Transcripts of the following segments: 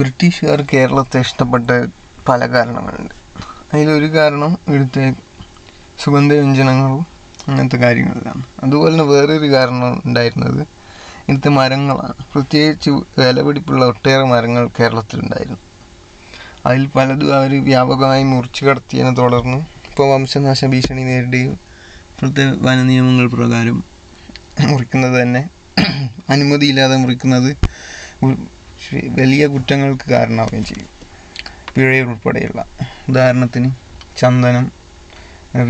ബ്രിട്ടീഷുകാർ കേരളത്തെ ഇഷ്ടപ്പെട്ട പല കാരണങ്ങളുണ്ട്. അതിലൊരു കാരണം ഇവിടുത്തെ സുഗന്ധവ്യഞ്ജനങ്ങളും അങ്ങനത്തെ കാര്യങ്ങളിലാണ്. അതുപോലെ തന്നെ വേറൊരു കാരണം ഉണ്ടായിരുന്നത് ഇവിടുത്തെ മരങ്ങളാണ്. പ്രത്യേകിച്ച് വിലപിടിപ്പുള്ള ഒട്ടേറെ മരങ്ങൾ കേരളത്തിലുണ്ടായിരുന്നു. അതിൽ പലതും അവർ വ്യാപകമായി മുറിച്ചു കടത്തിയതിനെ തുടർന്ന് ഇപ്പോൾ വംശനാശ ഭീഷണി നേരിടുകയും ഇപ്പോഴത്തെ വന നിയമങ്ങൾ പ്രകാരം മുറിക്കുന്നത് തന്നെ അനുമതിയില്ലാതെ മുറിക്കുന്നത് വലിയ കുറ്റങ്ങൾക്ക് കാരണമാവുകയും ചെയ്യും. പിഴയിൽ ഉൾപ്പെടെയുള്ള. ഉദാഹരണത്തിന് ചന്ദനം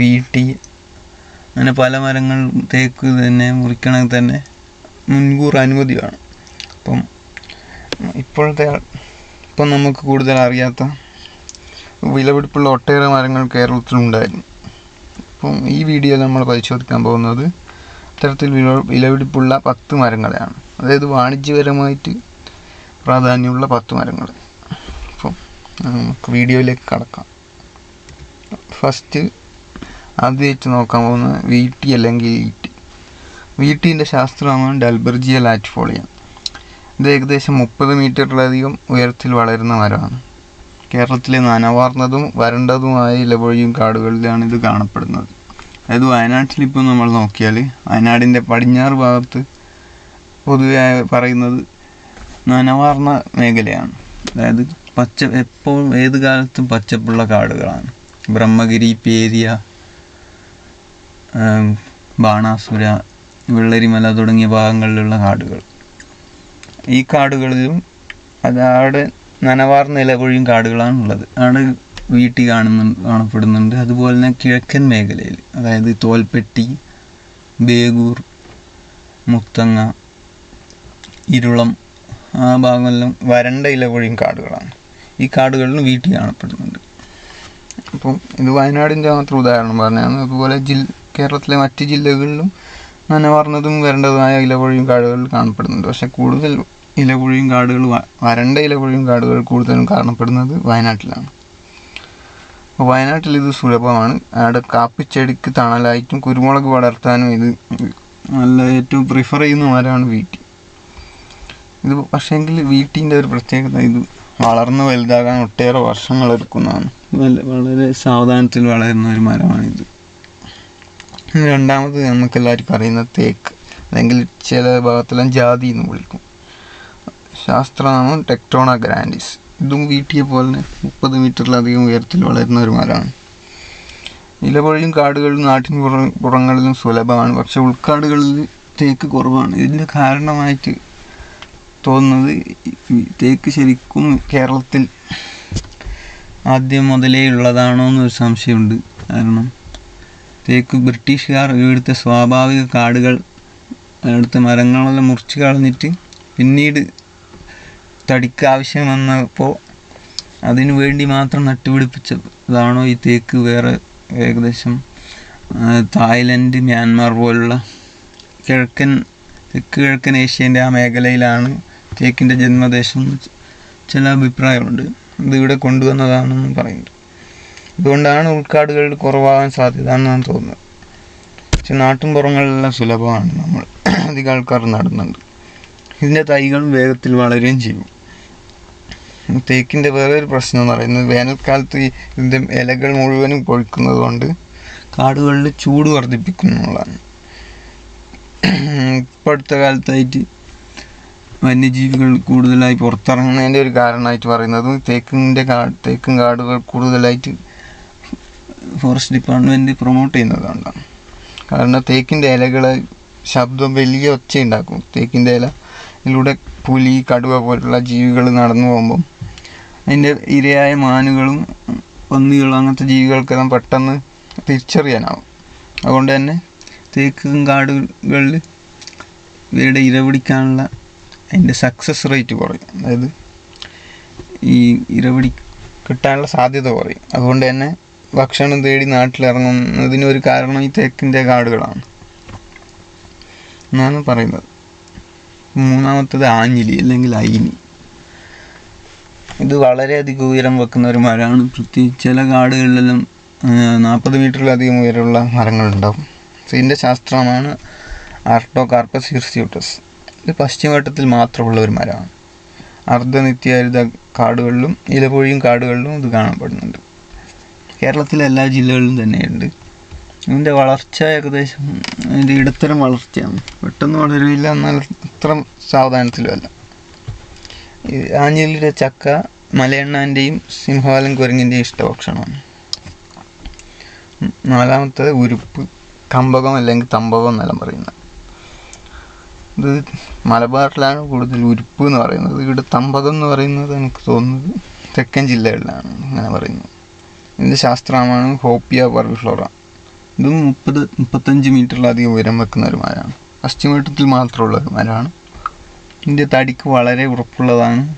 വീട്ടി അങ്ങനെ പല മരങ്ങൾ തേക്ക് തന്നെ മുറിക്കണമെങ്കിൽ തന്നെ മുൻകൂർ അനുമതി വേണം അപ്പം ഇപ്പോഴത്തെ ഇപ്പം നമുക്ക് കൂടുതൽ അറിയാത്ത വിലപിടിപ്പുള്ള ഒട്ടേറെ മരങ്ങൾ കേരളത്തിലുണ്ടായിരുന്നു അപ്പം ഈ വീഡിയോയിൽ നമ്മൾ പരിശോധിക്കാൻ പോകുന്നത് അത്തരത്തിൽ വില വിലപിടിപ്പുള്ള പത്ത് മരങ്ങളെയാണ്. അതായത് വാണിജ്യപരമായിട്ട് പ്രാധാന്യമുള്ള പത്ത് മരങ്ങൾ. അപ്പം നമുക്ക് വീഡിയോയിലേക്ക് കടക്കാം. ഫസ്റ്റ് ആദ്യമായിട്ട് നോക്കാൻ പോകുന്നത് ടി അല്ലെങ്കിൽ ഇ ടി വി ടീന്റെ ശാസ്ത്രമാണ് ഡൽബർജിയ ലാറ്റ്ഫോളിയ. ഇത് ഏകദേശം മുപ്പത് മീറ്ററിലധികം ഉയരത്തിൽ വളരുന്ന മരമാണ്. കേരളത്തിലെ നനവാർന്നതും വരണ്ടതുമായ ഇലപൊഴിയും കാടുകളിലാണ് ഇത് കാണപ്പെടുന്നത്. അതായത് വയനാട്ടിൽ ഇപ്പോൾ നമ്മൾ നോക്കിയാൽ വയനാടിന്റെ പടിഞ്ഞാറ് ഭാഗത്ത് പൊതുവെ പറയുന്നത് നനവാർന്ന മേഖലയാണ്. അതായത് പച്ച എപ്പോഴും ഏത് കാലത്തും പച്ചപ്പുള്ള കാടുകളാണ്. ബ്രഹ്മഗിരി പേരിയ ബാണാസുര വെള്ളരിമല തുടങ്ങിയ ഭാഗങ്ങളിലുള്ള കാടുകൾ. ഈ കാടുകളിലും അതവിടെ നനവാർന്ന ഇലപൊഴിയും കാടുകളാണ് ഉള്ളത്. അവിടെ വീട്ടിൽ കാണുന്നു കാണപ്പെടുന്നുണ്ട്. അതുപോലെ തന്നെ കിഴക്കൻ മേഖലയിൽ അതായത് തോൽപ്പെട്ടി ബേഗൂർ മുത്തങ്ങ ഇരുളം ആ ഭാഗങ്ങളിലും വരണ്ട ഇലപൊഴിയും കാടുകളാണ്. ഈ കാടുകളിലും വീട്ടിൽ കാണപ്പെടുന്നുണ്ട്. അപ്പം ഇത് വയനാടിന്റെ മാത്രം ഉദാഹരണം പറഞ്ഞതാണ് അതുപോലെ ജില്ല കേരളത്തിലെ മറ്റ് ജില്ലകളിലും നനവാർന്നതും വരണ്ടതുമായ ഇലപൊഴിയും കാടുകളിൽ കാണപ്പെടുന്നുണ്ട്. പക്ഷെ കൂടുതൽ ഇലപൊഴിയും കാടുകൾ വരണ്ട ഇലപൊഴിയും കാടുകൾ കൂടുതലും കാണപ്പെടുന്നത് വയനാട്ടിലാണ്. അപ്പോൾ വയനാട്ടിൽ ഇത് സുലഭമാണ്. അവിടെ കാപ്പിച്ചെടിക്ക് തണലായിട്ടും കുരുമുളക് വളർത്താനും ഇത് നല്ല ഏറ്റവും പ്രിഫർ ചെയ്യുന്ന മരമാണ് വീട്ടി ഇത് പക്ഷേങ്കിൽ വീട്ടിന്റെ ഒരു പ്രത്യേകത ഇത് വളർന്ന് വലുതാകാൻ ഒട്ടേറെ വർഷങ്ങൾ എടുക്കുന്നതാണ്. വളരെ സാവധാനത്തിൽ വളരുന്ന ഒരു മരമാണിത് രണ്ടാമത് നമുക്ക് എല്ലാവർക്കും അറിയുന്ന തേക്ക് അല്ലെങ്കിൽ ചില ഭാഗത്തെല്ലാം ജാതി എന്ന് വിളിക്കും. ശാസ്ത്രനാമം ടെക്ടോണ ഗ്രാൻഡിസ്. ഇതും വീട്ടിയെ പോലെ തന്നെ മുപ്പത് മീറ്ററിലധികം ഉയരത്തിൽ വളരുന്ന ഒരു മരമാണ്. ഇലപൊഴിയും കാടുകളിലും നാട്ടിൻ പുറ പുറങ്ങളിലും സുലഭമാണ്. പക്ഷെ ഉൾക്കാടുകളിൽ തേക്ക് കുറവാണ്. ഇതിന്റെ കാരണമായിട്ട് തോന്നുന്നത് തേക്ക് ശരിക്കും കേരളത്തിൽ ആദ്യം മുതലേ ഉള്ളതാണോ എന്നൊരു സംശയമുണ്ട്. കാരണം തേക്ക് ബ്രിട്ടീഷുകാർ ഇവിടുത്തെ സ്വാഭാവിക കാടുകൾ അവിടുത്തെ മരങ്ങളെല്ലാം മുറിച്ച് കളഞ്ഞിട്ട് പിന്നീട് തടിക്ക് ആവശ്യം വന്നപ്പോൾ അതിനു വേണ്ടി മാത്രം നട്ടുപിടിപ്പിച്ചതാണോ ഈ തേക്ക് വേറെ ഏകദേശം തായ്ലൻഡ് മ്യാൻമാർ പോലുള്ള കിഴക്കൻ തെക്ക് കിഴക്കൻ ഏഷ്യന്റെ ആ മേഖലയിലാണ് തേക്കിന്റെ ജന്മദേശം ചില അഭിപ്രായമുണ്ട് ഇത് ഇവിടെ കൊണ്ടുവന്നതാണെന്ന് പറയുന്നുണ്ട്. അതുകൊണ്ടാണ് ഉൾക്കാടുകളിൽ കുറവാകാൻ സാധ്യത എന്നാണ് തോന്നുന്നത്. പക്ഷെ നാട്ടിൻപുറങ്ങളിലെല്ലാം സുലഭമാണ് നമ്മൾ അധികം ആൾക്കാർ നടുന്നുണ്ട്. ഇതിന്റെ തൈകളും വേഗത്തിൽ വളരുകയും ചെയ്യും. തേക്കിന്റെ വേറൊരു പ്രശ്നം എന്ന് പറയുന്നത് വേനൽക്കാലത്ത് ഇതിന്റെ ഇലകൾ മുഴുവനും പൊഴിക്കുന്നത് കൊണ്ട് കാടുകളിൽ ചൂട് വർദ്ധിപ്പിക്കുന്നുള്ളതാണ് ഇപ്പോഴത്തെ കാലത്തായിട്ട് വന്യജീവികൾ കൂടുതലായി പുറത്തിറങ്ങുന്നതിന്റെ ഒരു കാരണമായിട്ട് പറയുന്നത് തേക്കിന്റെ കാ തേക്കും കാടുകൾ കൂടുതലായിട്ട് ഫോറസ്റ്റ് ഡിപ്പാർട്ട്മെന്റ് പ്രൊമോട്ട് ചെയ്യുന്നതുകൊണ്ടാണ്. കാരണം തേക്കിന്റെ ഇലകൾ ശബ്ദം വലിയ ഒച്ച ഉണ്ടാക്കും തേക്കിന്റെ ഇലയിലൂടെ പുലി കടുവ പോലുള്ള ജീവികൾ നടന്നു പോകുമ്പം അതിന്റെ ഇരയായ മാനുകളും പന്നികളും അങ്ങനത്തെ ജീവികൾക്കെല്ലാം പെട്ടെന്ന് തിരിച്ചറിയാനാവും. അതുകൊണ്ട് തന്നെ തേക്കും കാടുകളിൽ ഇവരുടെ ഇര പിടിക്കാനുള്ള അതിന്റെ സക്സസ് റേറ്റ് കുറയും. അതായത് ഈ ഇരപിടി കിട്ടാനുള്ള സാധ്യത കുറയും. അതുകൊണ്ട് തന്നെ ഭക്ഷണം തേടി നാട്ടിലിറങ്ങുന്നതിന് ഒരു കാരണം ഈ തേക്കിന്റെ കാടുകളാണ്. എന്നാണ് പറയുന്നത്. മൂന്നാമത്തത് ആഞ്ഞിലി അല്ലെങ്കിൽ അയിനി. ഇത് വളരെയധികം ഉയരം വെക്കുന്ന ഒരു മരമാണ് പ്രത്യേകിച്ച് ചില കാടുകളിലെല്ലാം നാൽപ്പത് മീറ്ററിലധികം ഉയരമുള്ള മരങ്ങളുണ്ടാവും. So, ഇതിന്റെ ശാസ്ത്രമാണ് ആർട്ടോ കാർപ്പസ് ഹിർസ്യൂട്ടസ് ഇത് പശ്ചിമഘട്ടത്തിൽ മാത്രമുള്ള ഒരു മരമാണ്. അർദ്ധനിത്യഹരിത കാടുകളിലും ഇലപൊഴിയും കാടുകളിലും ഇത് കാണപ്പെടുന്നുണ്ട്. കേരളത്തിലെ എല്ലാ ജില്ലകളിലും തന്നെയുണ്ട്. ഇതിന്റെ വളർച്ച ഏകദേശം അതിന്റെ ഇടത്തരം വളർച്ചയാണ്. പെട്ടെന്ന് വളരില്ല എന്നാൽ ഇത്ര സാവധാനത്തിലുമല്ല അല്ല. ആഞ്ഞിലിയുടെ ചക്ക മലയണ്ണാന്റെയും സിംഹവാലൻ കുരങ്ങിന്റെയും ഇഷ്ടഭക്ഷണമാണ്. നാലാമത്തത് ഉരുപ്പ്. കമ്പകം അല്ലെങ്കിൽ തമ്പകം എന്നെല്ലാം പറയുന്നത്. ഇത് മലബാറിലാണ് കൂടുതൽ ഉരുപ്പ് എന്ന് പറയുന്നത്. ഇവിടെ തമ്പകം എന്ന് പറയുന്നത് എനിക്ക് തോന്നുന്നത് തെക്കൻ ജില്ലകളിലാണ് അങ്ങനെ പറയുന്നത്. ഇതിന്റെ ശാസ്ത്രമാണ്. ഹോപ്പിയ പർവിഫ്ലോറ ഇതും മുപ്പത് മുപ്പത്തഞ്ച് മീറ്ററിലധികം ഉയരം വെക്കുന്ന ഒരു മരമാണ്. പശ്ചിമഘട്ടത്തിൽ മാത്രമുള്ള ഒരു മരമാണ്. ഇതിന്റെ തടിക്ക് വളരെ ഉറപ്പുള്ളതാണ്.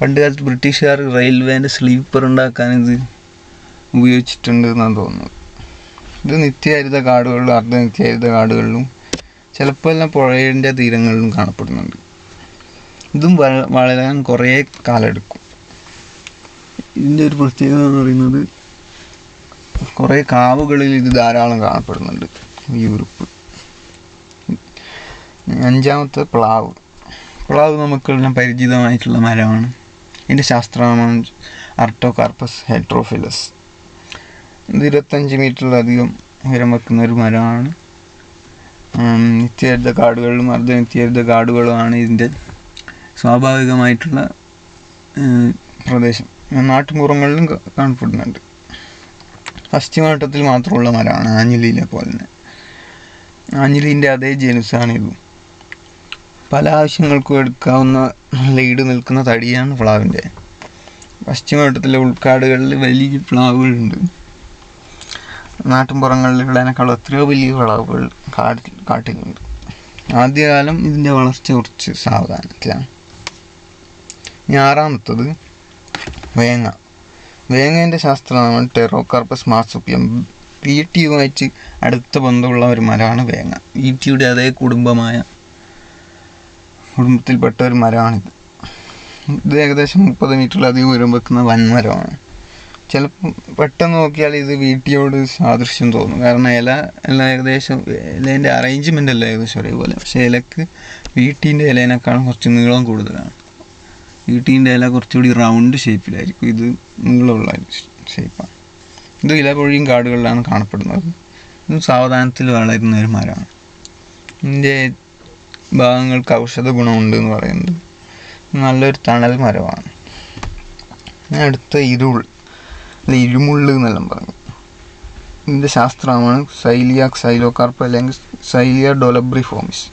പണ്ട് കാലത്ത് ബ്രിട്ടീഷുകാർ റെയിൽവേന്റെ സ്ലീപ്പർ ഉണ്ടാക്കാൻ ഇത് ഉപയോഗിച്ചിട്ടുണ്ട് എന്നാണ് തോന്നുന്നത്. ഇത് നിത്യഹരിത കാടുകളിലും അർദ്ധ നിത്യഹരിത കാടുകളിലും ചിലപ്പോൾ എല്ലാം പുഴയുടെ തീരങ്ങളിലും കാണപ്പെടുന്നുണ്ട്. ഇതും വള- വളരാൻ കുറേ കാലെടുക്കും. ഇതിന്റെ ഒരു പ്രത്യേകത എന്ന് പറയുന്നത് കുറേ കാവുകളിൽ ഇത് ധാരാളം കാണപ്പെടുന്നുണ്ട്. ഈ ഉറുപ്പ്. അഞ്ചാമത്തെ പ്ലാവ്. പ്ലാവ് നമുക്കെല്ലാം പരിചിതമായിട്ടുള്ള മരമാണ്. ഇതിന്റെ ശാസ്ത്രനാമം അർട്ടോകാർപ്പസ് ഹെട്രോഫിലസ് ഇത് ഇരുപത്തഞ്ച് മീറ്ററിലധികം ഉയരം വെക്കുന്ന ഒരു മരമാണ്. നിത്യഹരിത കാടുകളിലും അർദ്ധ നിത്യഹരിത കാടുകളുമാണ് ഇതിന്റെ സ്വാഭാവികമായിട്ടുള്ള പ്രദേശം. നാട്ടുപുറങ്ങളിലും കാണപ്പെടുന്നുണ്ട്. പശ്ചിമഘട്ടത്തിൽ മാത്രമുള്ള മരമാണ് ആഞ്ഞിലിയിലെ പോലെ തന്നെ. ആഞ്ഞിലിന്റെ അതേ ജനുസാണ് ഇതും. പല ആവശ്യങ്ങൾക്കും എടുക്കാവുന്ന ലീഡ് നിൽക്കുന്ന തടിയാണ് പ്ലാവിന്റെ. പശ്ചിമഘട്ടത്തിലെ ഉൾക്കാടുകളിൽ വലിയ പ്ലാവുകളുണ്ട്. നാട്ടിൻപുറങ്ങളിലുള്ളതിനേക്കാൾ എത്രയോ വലിയ വിളവുകൾ കാട്ടിൽ കാട്ടിലുണ്ട് ആദ്യകാലം ഇതിന്റെ വളർച്ച കുറച്ച് സാവധാനത്തിലാണ്. ഇനി ആറാമത്തത് വേങ്ങ വേങ്ങേന്റെ ശാസ്ത്രനാമം ടെറോകാർപ്പസ് മാസുപ്യം വി ടി യുമായിട്ട് അടുത്ത ബന്ധമുള്ള ഒരു മരമാണ് വേങ്ങ വി ടിയുടെ അതേ കുടുംബമായ കുടുംബത്തിൽപ്പെട്ട ഒരു മരമാണിത് ഇത് ഏകദേശം മുപ്പത് മീറ്ററിലധികം ഉയരം വെക്കുന്ന വൻമരമാണ്. ചിലപ്പോൾ പെട്ടെന്ന് നോക്കിയാൽ ഇത് വീട്ടിയോട് സാദൃശ്യം തോന്നും. കാരണം ഇല എല്ലാം ഏകദേശം ഇലേന്റെ അറേഞ്ച്മെന്റ് എല്ലാം ഏകദേശം ഒരേപോലെ. പക്ഷേ ഇലക്ക് വീട്ടീന്റെ ഇലേനേക്കാളും കുറച്ച് നീളം കൂടുതലാണ്. വീട്ടീന്റെ ഇല കുറച്ചുകൂടി റൗണ്ട് ഷേപ്പിലായിരിക്കും ഇത് നീളമുള്ള ഷേപ്പാണ് ഇത് ഇല ഇലപൊഴിയും കാടുകളിലാണ് കാണപ്പെടുന്നത്. ഇത് സാവധാനത്തിൽ വളരുന്ന ഒരു മരമാണ്. ഇതിന്റെ ഭാഗങ്ങൾക്ക് ഔഷധ ഗുണമുണ്ട് എന്ന് പറയുന്നത്. നല്ലൊരു തണൽ മരമാണ്. അടുത്ത ഇരുൾ. അല്ല ഇരുമുള്ള് എന്നെല്ലാം പറഞ്ഞു. ഇതിന്റെ ശാസ്ത്രമാണ് സൈലിയ സൈലോകാർപ്പ് അല്ലെങ്കിൽ സൈലിയ ഡൊലബ്രി ഫോമിസ്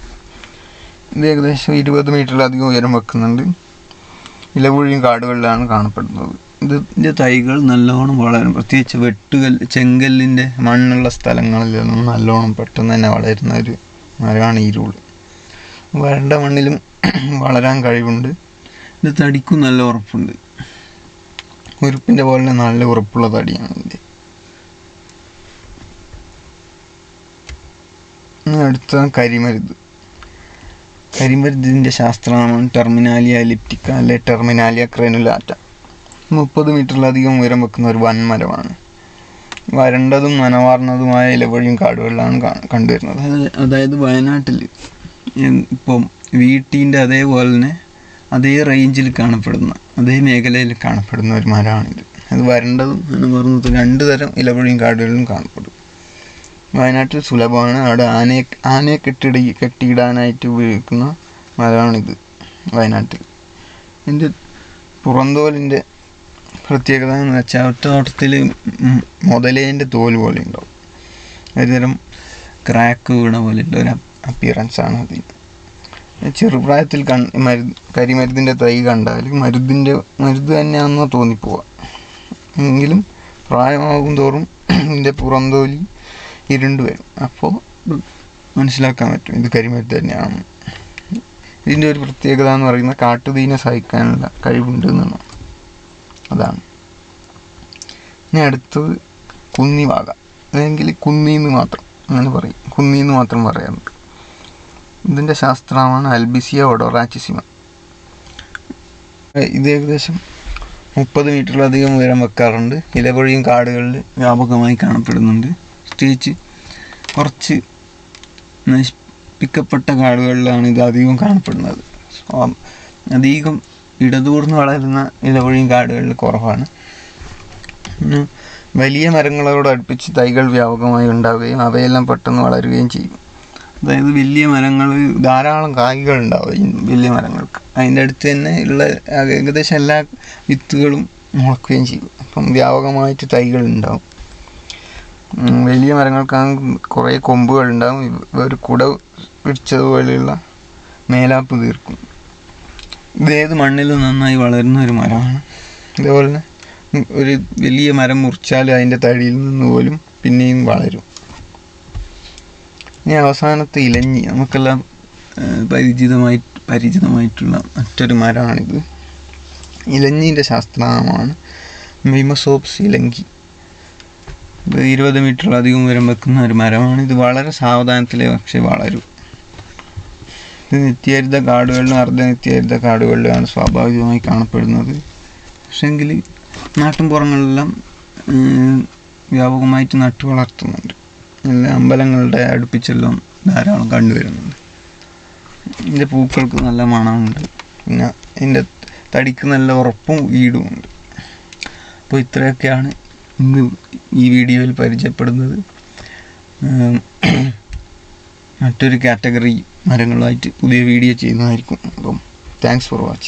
ഇത് ഏകദേശം ഇരുപത് മീറ്ററിലധികം ഉയരം വെക്കുന്നുണ്ട്. ഇലപൊഴിയും കാടുകളിലാണ് കാണപ്പെടുന്നത്. ഇതിന്റെ തൈകൾ നല്ലോണം വളരും പ്രത്യേകിച്ച് വെട്ടുകല്ല് ചെങ്കല്ലിന്റെ മണ്ണുള്ള സ്ഥലങ്ങളിലൊന്നും നല്ലോണം പെട്ടെന്ന് തന്നെ വളരുന്ന ഒരു മരമാണ് ഈ രൂൾ വരണ്ട മണ്ണിലും വളരാൻ കഴിവുണ്ട്. ഇത് തടിക്കും നല്ല ഉറപ്പുണ്ട്. ഉരുപ്പിന്റെ പോലെ നല്ല ഉറപ്പുള്ള തടിയാണ് ഇനി അടുത്ത കരിമരുത് കരിമരുതിന്റെ ശാസ്ത്രനാമം ടെർമിനാലിയ ലിപ്റ്റിക്ക അല്ലെ ടെർമിനാലിയ ക്രെനുലാറ്റ. മുപ്പത് മീറ്ററിലധികം ഉയരം വെക്കുന്ന ഒരു വൻമരമാണ്. വരണ്ടതും നനവാർന്നതുമായ ഇലവഴിയും കാടുകളിലാണ് കണ്ടുവരുന്നത്. അതായത് വയനാട്ടിൽ ഇപ്പം വീട്ടിന്റെ അതേപോലെ തന്നെ അതേ റേഞ്ചിൽ കാണപ്പെടുന്ന അതേ മേഖലയിൽ കാണപ്പെടുന്ന ഒരു മരമാണിത് അത് വരണ്ടതും നനവാർന്നതും രണ്ട് തരം ഇലപൊഴിയും കാടുകളിലും കാണപ്പെടും. വയനാട്ടിൽ സുലഭമാണ്. അവിടെ ആനയെ ആനയെ കെട്ടിട കെട്ടിയിടാനായിട്ട് ഉപയോഗിക്കുന്ന മരമാണിത് വയനാട്ടിൽ. ഇതിന്റെ പുറന്തോലിന്റെ പ്രത്യേകത എന്ന് വെച്ചാൽ ഒറ്റത്തോട്ടത്തിൽ മുതലേന്റെ തോൽ പോലെ ഉണ്ടാവും. ഒരുതരം ക്രാക്ക് വീണ പോലെയുള്ള ഒരു അപ്പിയറൻസ് ആണ് അതിന്. ചെറുപ്രായത്തിൽ കൺ മരുന്ന് കരിമരുന്നിന്റെ തൈ കണ്ടാൽ മരുന്നിന്റെ മരുന്ന് തന്നെയാണെന്ന് തോന്നിപ്പോവാം. എങ്കിലും പ്രായമാകും തോറും ഇതിന്റെ പുറന്തോലി ഇരുണ്ട് വരും. അപ്പോൾ മനസ്സിലാക്കാൻ പറ്റും ഇത് കരിമരുന്ന് തന്നെയാണ് ഇതിന്റെ ഒരു പ്രത്യേകത എന്ന് പറയുന്നത് കാട്ടുതീനെ സഹിക്കാനുള്ള കഴിവുണ്ട് എന്നാണ്. അതാണ്. ഇനി അടുത്തത് കുന്നിവാക. അല്ലെങ്കിൽ കുന്നിന്ന് മാത്രം അങ്ങനെ പറയും കുന്നിന്ന് മാത്രം പറയാറുണ്ട്. ഇതിന്റെ ശാസ്ത്രമാണ് അൽബിസിയ ഒഡോറാച്ചിസിമ. ഇത് ഏകദേശം മുപ്പത് മീറ്ററിലധികം ഉയരം വെക്കാറുണ്ട്. ഇലപൊഴിയും കാടുകളിൽ വ്യാപകമായി കാണപ്പെടുന്നുണ്ട്. പ്രത്യേകിച്ച് കുറച്ച് നശിപ്പിക്കപ്പെട്ട കാടുകളിലാണ് ഇത് അധികം കാണപ്പെടുന്നത്. അധികം ഇടതൂർന്ന് വളരുന്ന ഇലപൊഴിയും കാടുകളിൽ കുറവാണ്. വലിയ മരങ്ങളോട് അടുപ്പിച്ച് തൈകൾ വ്യാപകമായി ഉണ്ടാവുകയും അവയെല്ലാം പെട്ടെന്ന് വളരുകയും ചെയ്യും. അതായത് വലിയ മരങ്ങൾ ധാരാളം കായ്കൾ ഉണ്ടാവും വലിയ മരങ്ങൾക്ക്. അതിന്റെ അടുത്ത് തന്നെ ഉള്ള ഏകദേശം എല്ലാ വിത്തുകളും മുളക്കുകയും ചെയ്യും. അപ്പം വ്യാപകമായിട്ട് തൈകൾ ഉണ്ടാവും. വലിയ മരങ്ങൾക്കാണ് കുറേ കൊമ്പുകൾ ഉണ്ടാവും. ഒരു കുട പിടിച്ചതുപോലെയുള്ള മേലാപ്പ് തീർക്കും ഇതേത് മണ്ണിൽ നന്നായി വളരുന്ന ഒരു മരമാണ്. ഇതേപോലെ തന്നെ ഒരു വലിയ മരം മുറിച്ചാൽ അതിന്റെ തടിയിൽ നിന്ന് പോലും പിന്നെയും വളരും. ഇനി അവസാനത്തെ ഇലഞ്ഞി നമുക്കെല്ലാം പരിചിതമായി പരിചിതമായിട്ടുള്ള മറ്റൊരു മരമാണിത്. ഇലഞ്ഞീന്റെ ശാസ്ത്രനാമമാണ് മിമസോപ്സ് ഇലങ്കി. ഇരുപത് മീറ്ററിലധികം ഉയരം വെക്കുന്ന ഒരു മരമാണ്. ഇത് വളരെ സാവധാനത്തിലെ പക്ഷേ വളരും. ഇത് നിത്യഹരിത കാടുകളിലും അർദ്ധ നിത്യഹരിത കാടുകളിലുമാണ് സ്വാഭാവികമായി കാണപ്പെടുന്നത്. പക്ഷേങ്കിൽ നാട്ടിൻപുറങ്ങളിലെല്ലാം പുറങ്ങളിലെല്ലാം വ്യാപകമായിട്ട് നട്ടു വളർത്തുന്നുണ്ട് അമ്പലങ്ങളുടെ അടുപ്പിച്ചെല്ലാം ധാരാളം കണ്ടുവരുന്നുണ്ട്. ഇതിന്റെ പൂക്കൾക്ക് നല്ല മണമുണ്ട്. പിന്നെ ഇതിന്റെ തടിക്ക് നല്ല ഉറപ്പും വീടുമുണ്ട്. അപ്പോൾ ഇത്രയൊക്കെയാണ് ഇന്ന് ഈ വീഡിയോയിൽ പരിചയപ്പെടുന്നത്. മറ്റൊരു കാറ്റഗറി മരങ്ങളുമായിട്ട് പുതിയ വീഡിയോ ചെയ്യുന്നതായിരിക്കും. അപ്പം താങ്ക്സ് ഫോർ വാച്ചിങ്